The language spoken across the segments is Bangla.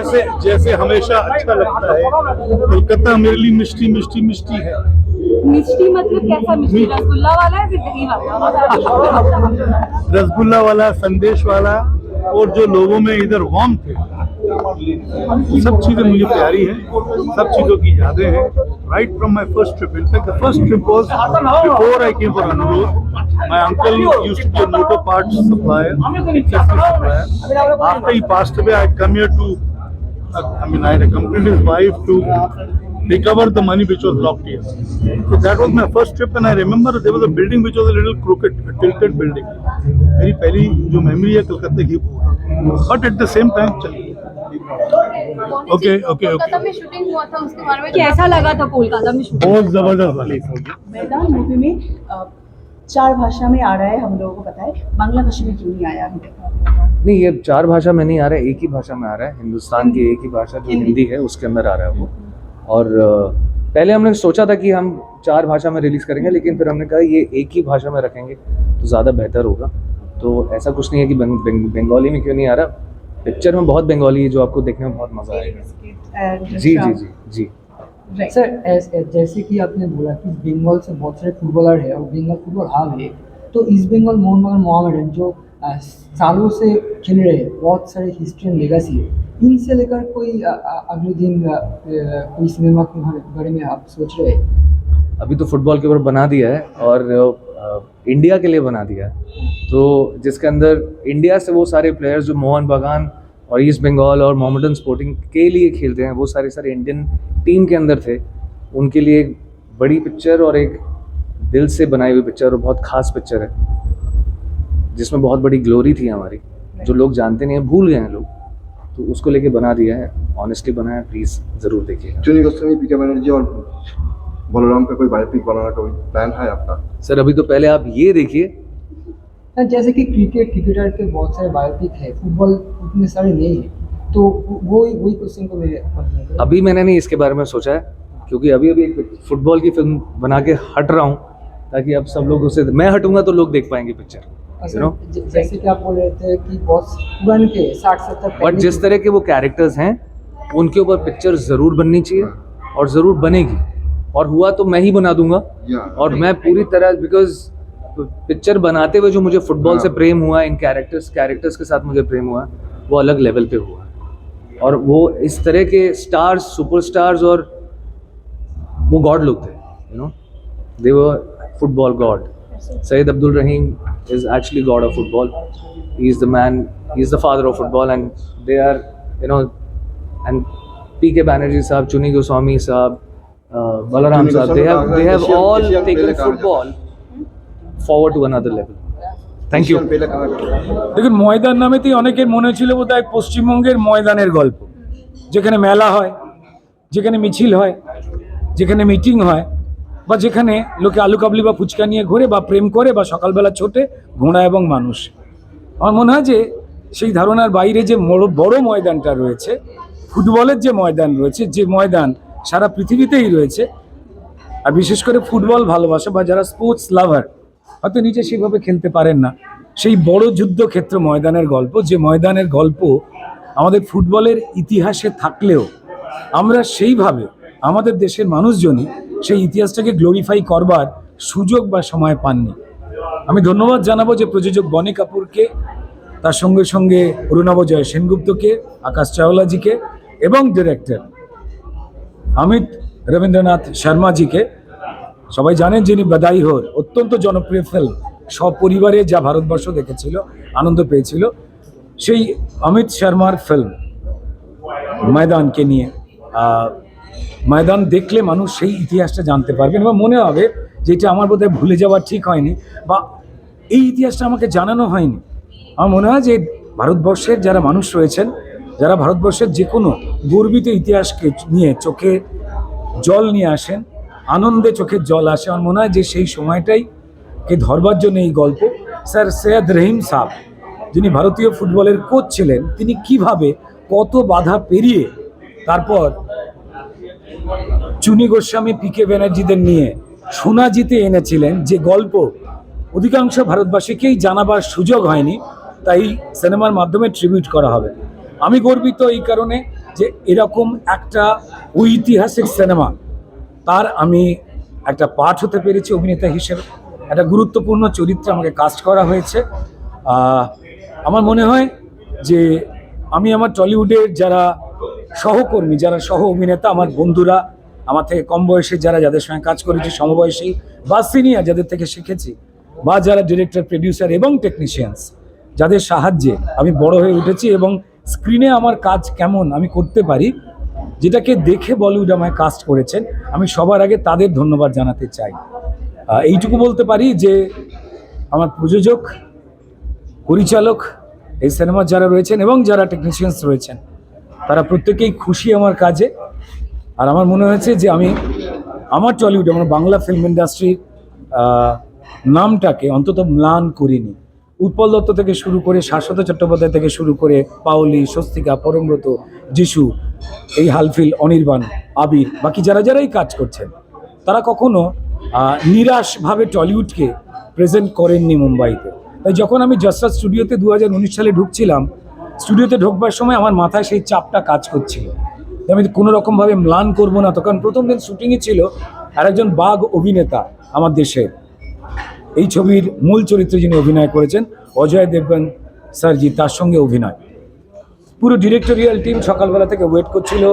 जैसे जैसे हमेशा अच्छा लगता है। कोलकाता मेरे लिए मिष्टी मिष्टी मिष्टी है। मिष्टी मतलब कैसा मिष्टी? रसगुल्ला वाला है फिर वाला? रसगुल्ला वाला संदेश वाला और जो लोगों में इधर वार्म थे सब चीज़ें मुझे प्यारी हैं सब चीज़ों की यादें हैं। Right from my first trip in fact the first trip was before I came for अनुरोध my uncle used to be a motor parts supplier accessory supplier. After he passed away i come here to i mean i had accompanied his wife to recover the money which was locked here. So that was my first trip and I remember there was a building which was a little crooked, a tilted building. मेरी पहली जो मेमोरी है कलकत्ते की but at the same time चली ओके ओके ओके में शूटिंग हुआ था उसके बारे में कैसा लगा था कोलकाता में बहुत ज़बरदस्त वाली मैदान मूवी में अ, चार भाषा में आ रहा है हम लोगों को पता है। बांग्ला भाषा में क्यों नहीं आया अभी तक? नहीं ये चार भाषा में नहीं आ रहा है एक ही भाषा में आ रहा है। हिंदुस्तान की एक ही भाषा जो हिंदी। है उसके अंदर आ रहा है वो। और पहले हमने सोचा था कि हम चार भाषा में रिलीज़ करेंगे लेकिन फिर हमने कहा ये एक ही भाषा में रखेंगे तो ज़्यादा बेहतर होगा। तो ऐसा कुछ नहीं है कि बंग, बंग, बंगाली में क्यों नहीं आ रहा। पिक्चर में बहुत बंगाली है जो आपको देखने में बहुत मज़ा आएगा। जी जी जी जी। Right. सर जैसे कि आपने बोला कि बंगाल से बहुत सारे फुटबॉलर है और बंगाल फुटबॉल हाव है तो ईस्ट बंगाल मोहन मगन मोहम्मदन जो सालों से खेल रहे हैं बहुत सारे हिस्ट्री एंड लेगासी है। इनसे लेकर कोई अगले दिन कोई सिनेमा के बारे- बारे में आप सोच रहे हैं? अभी तो फुटबॉल के ऊपर बना दिया है और इंडिया के लिए बना दिया है। तो जिसके अंदर इंडिया से वो सारे प्लेयर्स जो मोहन बागान और ईस्ट बंगाल और मोहम्मदन स्पोर्टिंग के लिए खेलते हैं वो सारे सारे इंडियन टीम के अंदर थे। उनके लिए एक बड़ी पिक्चर और एक दिल से बनाई हुई पिक्चर और बहुत खास पिक्चर है जिसमें बहुत बड़ी ग्लोरी थी हमारी जो लोग जानते नहीं हैं भूल गए हैं लोग। तो उसको लेके बना दिया है ऑनेस्टली बनाया है प्लीज़ ज़रूर देखिए चुनी गोस्वामी पीके बनर्जी और बलराम का कोई बायोपिक बनाना का कोई प्लान है आपका? सर अभी तो पहले आप ये देखिए। सर, जैसे कि क्रिकेट क्रिकेटर के बहुत सारे बायोपिक है फुटबॉल उतने सारे नहीं है। तो वो वही क्वेश्चन को मेरे अभी मैंने नहीं इसके बारे में सोचा है क्योंकि अभी अभी एक फुटबॉल की फ़िल्म बना के हट रहा हूँ ताकि अब सब लोग उसे मैं हटूँगा तो लोग देख पाएँगे पिक्चर know? जैसे कि आप बोल रहे थे कि बहुत पुराने के साठ सत्तर बट जिस तरह के वो कैरेक्टर्स हैं उनके ऊपर पिक्चर ज़रूर बननी चाहिए और ज़रूर बनेगी। और हुआ तो मैं ही बना दूँगा और मैं पूरी तरह बिकॉज़ पिक्चर बनाते हुए जो मुझे फुटबॉल से हाँ। प्रेम हुआ इन कैरेक्टर्स कैरेक्टर्स के साथ मुझे प्रेम हुआ वो अलग लेवल पे हुआ। और वो इस तरह के स्टार्स सुपरस्टार्स और वो गॉड लोग थे you know they were football god Syed Abdul Rahim is actually god of football he is the man he is the father of football and they are you know and P K Banerjee साहब चुनी गोस्वामी साहब uh, बलराम साहब they have Goswami they have Asian- all Asian taken पहले कहा পেলে কারা দেখুন, ময়দান নামেতেই অনেকের মনে ছিল বোধ হয় পশ্চিমবঙ্গের ময়দানের গল্প। যেখানে মেলা হয়, যেখানে মিছিল হয়, যেখানে মিটিং হয়, বা যেখানে লোকে আলু কাবলি বা ফুচকা নিয়ে ঘোরে, বা প্রেম করে, বা সকালবেলা ছোটে, ঘোড়া এবং মানুষ। আমার মনে হয় যে সেই ধারণার বাইরে যে বড় ময়দানটা রয়েছে, ফুটবলের যে ময়দান রয়েছে, যে ময়দান সারা পৃথিবীতেই রয়েছে, আর বিশেষ করে ফুটবল ভালোবাসে বা যারা স্পোর্টস লাভার হয়তো নিজে সেভাবে খেলতে পারেন না। সেই বড় যুদ্ধক্ষেত্র ময়দানের গল্প, যে ময়দানের গল্প আমাদের ফুটবলের ইতিহাসে থাকলেও আমরা সেইভাবে আমাদের দেশের মানুষজনই সেই ইতিহাসটাকে গ্লোরিফাই করবার সুযোগ বা সময় পাননি। আমি ধন্যবাদ জানাব যে প্রযোজক বনি কাপুরকে, তার সঙ্গে সঙ্গে অরুণাব জয় সেনগুপ্তকে, আকাশ চাওলাজিকে এবং ডিরেক্টর অমিত রবীন্দ্রনাথ শর্মাজিকে সবাই জানেন যিনি বাদাই হোর, অত্যন্ত জনপ্রিয় ফিল্ম সপরিবারে যা ভারতবর্ষ দেখেছিল, আনন্দ পেয়েছিল, সেই অমিত শর্মার ফিল্ম ময়দানকে নিয়ে। ময়দান দেখলে মানুষ সেই ইতিহাসটা জানতে পারবেন এবং মনে হবে যে এটা আমার বোধহয় ভুলে যাওয়া ঠিক হয়নি, বা এই ইতিহাসটা আমাকে জানানো হয়নি। আমার মনে হয় যে ভারতবর্ষের যারা মানুষ রয়েছেন, যারা ভারতবর্ষের যে কোনো গর্বিত ইতিহাসকে নিয়ে চোখে জল নিয়ে আসেন আনন্দে চোখের জল আসে। আমার মনে হয় যে সেই সময়টাই কে ধরবার জন্য এই গল্প। স্যার সৈয়দ রহিম সাহ, যিনি ভারতীয় ফুটবলের কোচ ছিলেন, তিনি কীভাবে কত বাধা পেরিয়ে তারপর চুনি গোস্বামী, পি কে ব্যানার্জিদের নিয়ে সোনা জিতে এনেছিলেন যে গল্প। অধিকাংশ ভারতবাসীকেই জানাবার সুযোগ হয়নি, তাই সিনেমার মাধ্যমে ট্রিবিউট করা হবে। আমি গর্বিত এই কারণে যে এরকম একটা ঐতিহাসিক সিনেমা তার আমি একটা পাঠ হতে পেরেছি অভিনেতা হিসেবে। একটা গুরুত্বপূর্ণ চরিত্রে আমাকে কাস্ট করা হয়েছে। আমার মনে হয় যে আমি আমার টলিউডের যারা সহকর্মী, যারা সহ অভিনেতা, আমার বন্ধুরা, আমার থেকে কম বয়সে যারা যাদের সঙ্গে কাজ করেছি, সমবয়সী বা সিনিয়র যাদের থেকে শিখেছি বা যারা ডিরেক্টর প্রডিউসার এবং টেকনিশিয়ানস যাদের সাহায্যে আমি বড় হয়ে উঠেছি এবং স্ক্রিনে আমার কাজ কেমন আমি করতে পারি যেটাকে দেখে বলিউড আমায় কাস্ট করেছেন, আমি সবার আগে তাদের ধন্যবাদ জানাতে চাই। এইটুকু বলতে পারি যে, আমার প্রযোজক, পরিচালক এই সিনেমার যারা রয়েছেন এবং যারা টেকনিশিয়ানস রয়েছেন, তারা প্রত্যেকেই খুশি আমার কাজে। আর আমার মনে হয়েছে যে আমি, আমার টলিউড, আমার বাংলা ফিল্ম ইন্ডাস্ট্রির নামটাকে অন্তত ম্লান করিনি। উৎপল দত্ত থেকে শুরু করে শাশ্বত চট্টোপাধ্যায় থেকে শুরু করে পাওলি স্বস্তিকা, পরমব্রত, যিশু, এই হালফিল, অনির্বাণ, আবির, বাকি যারা যারাই কাজ করছেন, তারা কখনো নিরাশভাবে টলিউডকে প্রেজেন্ট করেননি মুম্বাইতে। তাই যখন আমি জাস্টা স্টুডিওতে দু হাজার উনিশ সালে ঢুকছিলাম, স্টুডিওতে ঢোকবার সময় আমার মাথায় সেই চাপটা কাজ করছিল। আমি কোনো রকমভাবে ম্লান করব না। তো কারণ প্রথম দিন শুটিংই ছিল আর একজন বাঘ অভিনেতা আমার দেশের এই ছবির মূল চরিত্রে যিনি অভিনয় করেছেন, অজয় দেবগন স্যারজি, তার সঙ্গে অভিনয়। পুরো ডিরেক্টোরিয়াল টিম সকালবেলা থেকে ওয়েট করছিল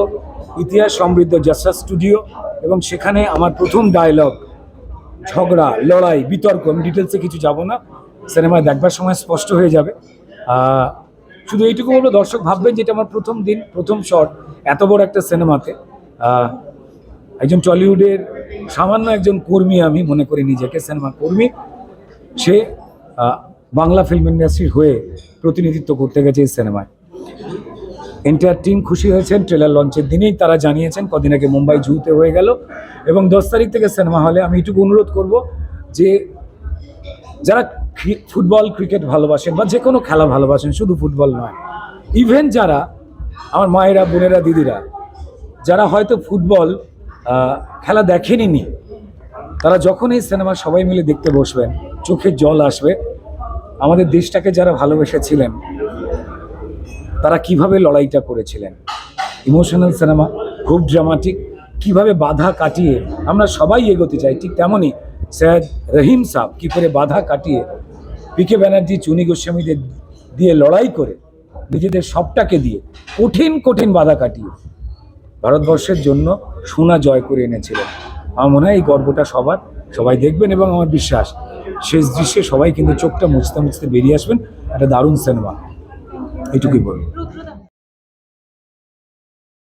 ইতিহাস সমৃদ্ধ জাস্টা স্টুডিও এবং সেখানে আমার প্রথম ডায়লগ ঝগড়া, লড়াই, বিতর্ক, আমি ডিটেলসে কিছু যাব না, সিনেমায় দেখবার সময় স্পষ্ট হয়ে যাবে। শুধু এইটুকু বলব, দর্শক ভাববেন যেটা আমার প্রথম দিন, প্রথম শট এত বড় একটা সিনেমাতে। একজন টলিউডের সামান্য একজন কর্মী আমি মনে করি নিজেকে, সিনেমা কর্মী। সে বাংলা ফিল্ম ইন্ডাস্ট্রির হয়ে প্রতিনিধিত্ব করতে গেছে এই সিনেমায় এন্টায়ার টিম খুশি হয়েছেন ট্রেলার লঞ্চের দিনেই তারা জানিয়েছেন, কদিন আগে মুম্বাই জুতে হয়ে গেল এবং দশ তারিখ থেকে সিনেমা হলে আমি এটুকু অনুরোধ করব যে, যারা ফুটবল ক্রিকেট ভালোবাসেন বা যে কোনো খেলা ভালোবাসেন, শুধু ফুটবল নয় ইভেন যারা আমার মায়েরা, বোনেরা, দিদিরা, যারা হয়তো ফুটবল খেলা দেখেনি তারা যখন এই সিনেমা সবাই মিলে দেখতে বসবেন চোখে জল আসবে। আমাদের দেশটাকে যারা ভালোবেসেছিলেন, তারা কীভাবে লড়াইটা করেছিলেন? ইমোশনাল সিনেমা খুব ড্রামাটিক কীভাবে বাধা কাটিয়ে আমরা সবাই এগোতে চাই, ঠিক তেমনই স্যার রহিম সাহ কী করে বাধা কাটিয়ে পিকে ব্যানার্জি চুনি গোস্বামীদের দিয়ে লড়াই করে নিজেদের সবটাকে দিয়ে কঠিন কঠিন বাধা কাটিয়ে ভারতবর্ষের জন্য সোনা জয় করে এনেছিলেন। আমার মনে হয় এই গর্বটা সবার। সবাই দেখবেন এবং আমার বিশ্বাস শেষ দৃশ্যে সবাই কিন্তু চোখটা মুছতে মুছতে বেরিয়ে আসবেন। একটা দারুণ সিনেমা এইটুকুই বলব।